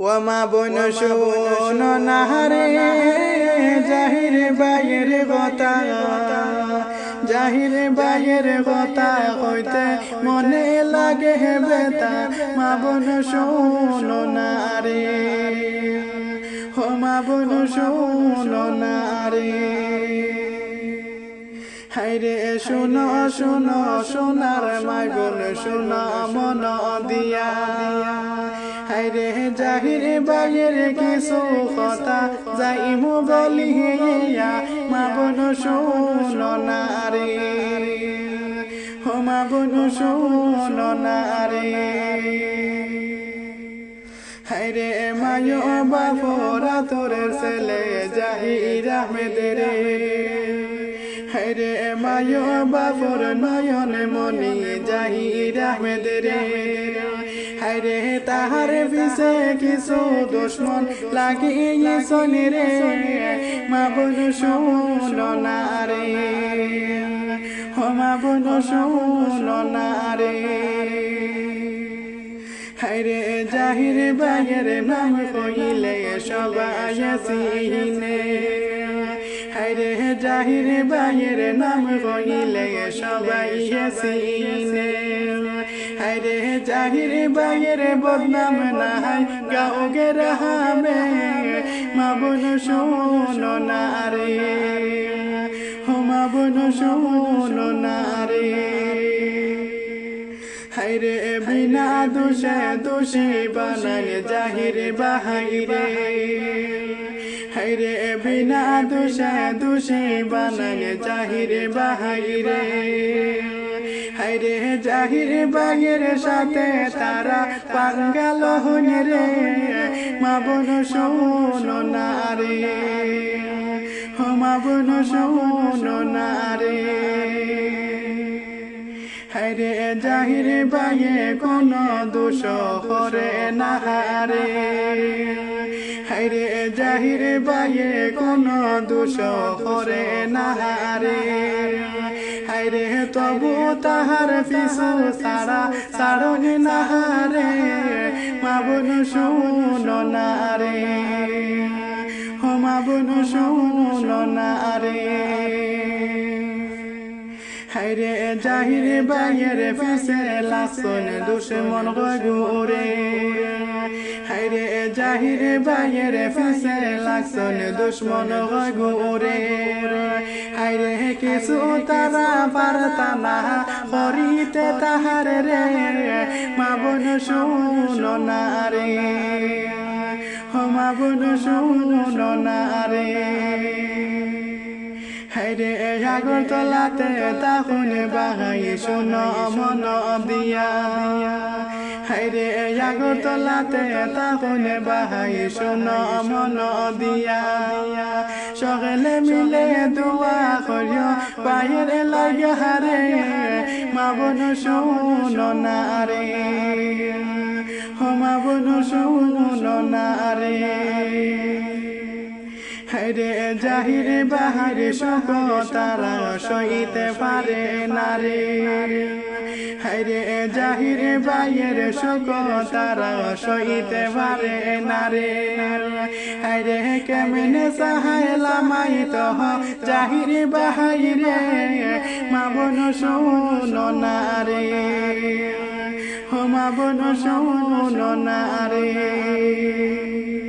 ওমা বন শোন নাহারে জাহির বাইয়ের কথা। জাহির বাইয়ের কথা হইতে মনে লাগে বেতা মা বন শোন নারে হো মা বন শোন নারে হাইরে শুনো শুনো, সোনার মাই বোন, শুনো, মন দিয়া। হাইরে জাহির বাইয়ের কিছু কথা যাইমু বলিয়া, মা বোন শুনো না রে। হো মা বোন শুনো না রে। হাইরে মায়ো বাপরা তোর ছেলে জাহির আহমেদের হাইরে মায়ো বাপর নয়ন মনি জাহির আহমেদের হাইরে তাহার পিছে কিছু দুশ্মন লাগিয়ে শনি রে মা বোন শুন না রে হো মা বোন শুন না রে হাইরে জাহির বাইয়ের নাম কইলে সবাই সিনে হাইরে জাহির বাইয়ের নাম কইলে সবাই সিনে হাইরে জাহির বাইয়ের বদনাম নাই গাও গে রহামে। মা বোন শোনো না রে হো মা বোন শোনো না রে। হাইরে বিনা দোষে দোষী বানায় জাহির বাহাইরে। হাইরে বিনা দোষে, দোষী বানায় জাহির বাহাইরে হাইরে জাহির বাগের সাথে তারা পাঙ্গাল হনে রে। মা বোন শোনো না রে। মা বোন শোনো না রে। হাইরে জাহির বায়ে কোন দোষ করে না রে। হাইরে জাহিরে বাইরে কোন দোষ করে না রে হাইরে তবু তাহার পিছু সারা সারণ না রে মা বোন শুন না রে। হো শুন না রে। হাইরে জাহির বাইয়ের ফেসে লাসন দুশ্মন গুরে হাইরে জাহির বাইয়ের ফেসে লাসন দুশ্মন গুরে হাইরে কিছু তারা পারতা না হরিতে তাহার রে মা বোন শুন না রে হো মা বোন শুন না রে হাইরে আগর তলাতে তাহুন বাহাই শুন মন দিয়া। হাইরে আগর তলাতে তাহুন বাহাই শুন মন দিয়া। সকলে মিলে দোয়া করিও বাইর লাগে হারে। মা বোন শুন না রে। মা বোন শুন না রে। হাইরে জাহির বাহারে শোক তারা সইতে পারে না রে হাইরে জাহির বাইয়ের শোক তারা সইতে পারে না রে হাইরে কেমনে সাহায় লামাই তহ জাহির বাহাইরে, মা বোন শুন না রে হো মা শুন না রে